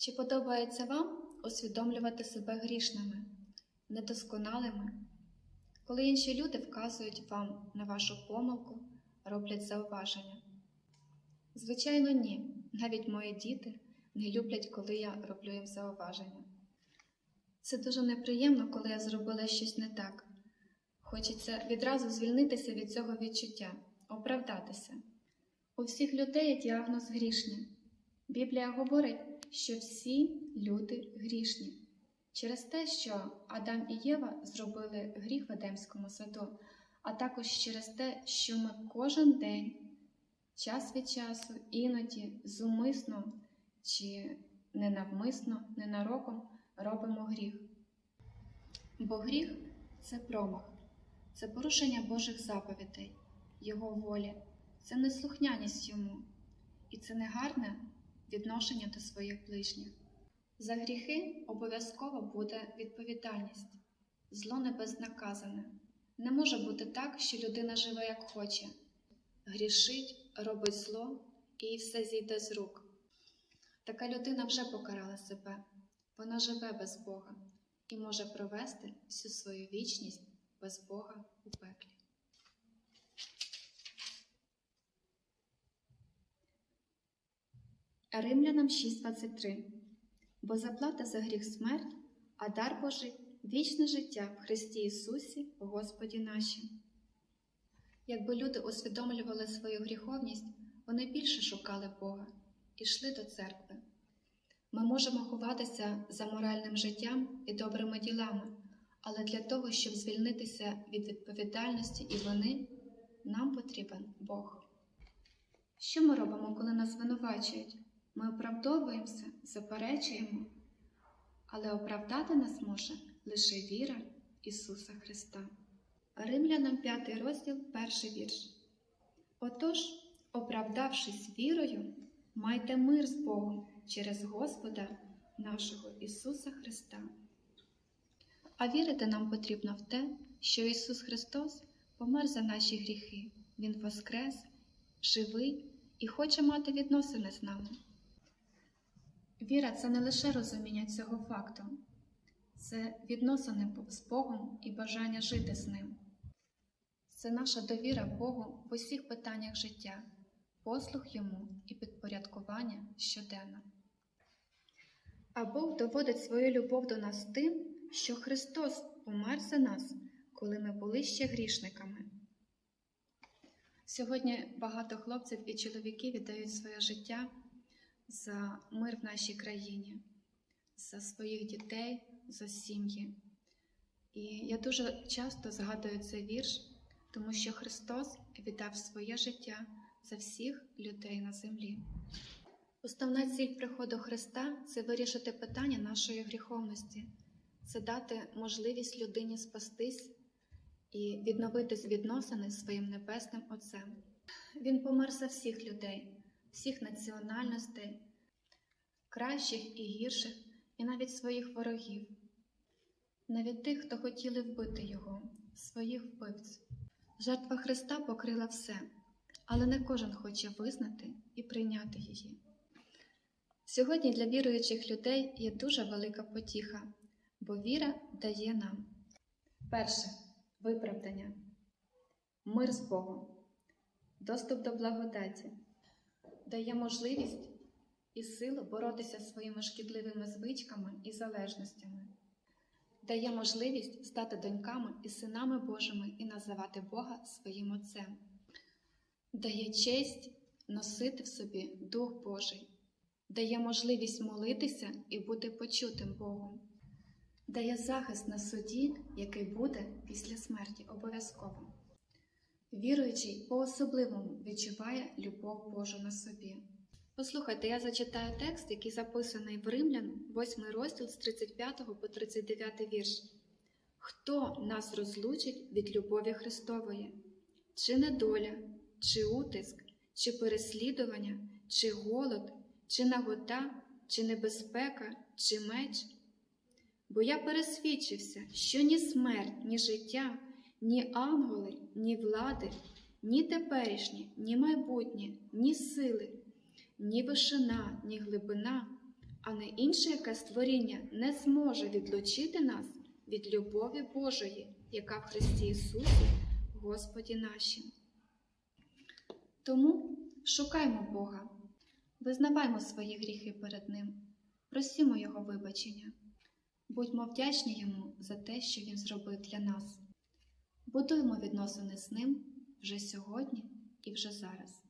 Чи подобається вам усвідомлювати себе грішними, недосконалими, коли інші люди вказують вам на вашу помилку, роблять зауваження? Звичайно, ні. Навіть мої діти не люблять, коли я роблю їм зауваження. Це дуже неприємно, коли я зробила щось не так. Хочеться відразу звільнитися від цього відчуття, оправдатися. У всіх людей діагноз грішні. Біблія говорить, що всі люди грішні. Через те, що Адам і Єва зробили гріх в Едемському саду, а також через те, що ми кожен день, час від часу, іноді зумисно чи ненавмисно, ненароком робимо гріх. Бо гріх це промах, це порушення Божих заповідей, Його волі, це неслухняність йому, і це негарне відношення до своїх ближніх. За гріхи обов'язково буде відповідальність, зло не безнаказане. Не може бути так, що людина живе як хоче, грішить, робить зло і все зійде з рук. Така людина вже покарала себе, вона живе без Бога і може провести всю свою вічність без Бога у пеклі. Римлянам 6.23 Бо заплата за гріх смерть, а дар Божий вічне життя в Христі Ісусі, Господі наші. Якби люди усвідомлювали свою гріховність, вони більше шукали Бога і йшли до церкви. Ми можемо ховатися за моральним життям і добрими ділами, але для того, щоб звільнитися від відповідальності і вини, нам потрібен Бог. Що ми робимо, коли нас звинувачують? Ми оправдовуємося, заперечуємо, але оправдати нас може лише віра Ісуса Христа. Римлянам 5 розділ, перший вірш. Отож, оправдавшись вірою, майте мир з Богом через Господа нашого Ісуса Христа. А вірити нам потрібно в те, що Ісус Христос помер за наші гріхи, Він воскрес, живий і хоче мати відносини з нами. Віра це не лише розуміння цього факту, це відносини з Богом і бажання жити з Ним. Це наша довіра Богу в усіх питаннях життя, послух Йому і підпорядкування щоденно. А Бог доводить свою любов до нас тим, що Христос помер за нас, коли ми були ще грішниками. Сьогодні багато хлопців і чоловіків віддають своє життя за мир в нашій країні, за своїх дітей, за сім'ї. І я дуже часто згадую цей вірш, тому що Христос віддав своє життя за всіх людей на землі. Основна ціль приходу Христа це вирішити питання нашої гріховності, це дати можливість людині спастись і відновити відносини з своїм небесним Отцем. Він помер за всіх людей, всіх національностей, кращих і гірших, і навіть своїх ворогів, навіть тих, хто хотіли вбити його, своїх вбивць. Жертва Христа покрила все, але не кожен хоче визнати і прийняти її. Сьогодні для віруючих людей є дуже велика потіха, бо віра дає нам перше виправдання, мир з Богом, доступ до благодаті, дає можливість і силу боротися зі своїми шкідливими звичками і залежностями, дає можливість стати доньками і синами Божими і називати Бога своїм Отцем, дає честь носити в собі Дух Божий, дає можливість молитися і бути почутим Богом, дає захист на суді, який буде після смерті обов'язково. Віруючий по-особливому відчуває любов Божу на собі. Послухайте, я зачитаю текст, який записаний в Римлян, 8 розділ з 35 по 39 вірш. Хто нас розлучить від любові Христової? Чи недоля, чи утиск, чи переслідування, чи голод, чи нагота, чи небезпека, чи меч? Бо я пересвідчився, що ні смерть, ні життя, ні ангели, ні влади, ні теперішнє, ні майбутнє, ні сили, ні вишина, ні глибина, а не інше яке створіння не зможе відлучити нас від любові Божої, яка в Христі Ісусі, Господі нашим. Тому шукаймо Бога, визнаваймо свої гріхи перед Ним, просімо Його вибачення, будьмо вдячні Йому за те, що Він зробив для нас. Будуємо відносини з Ним вже сьогодні і вже зараз.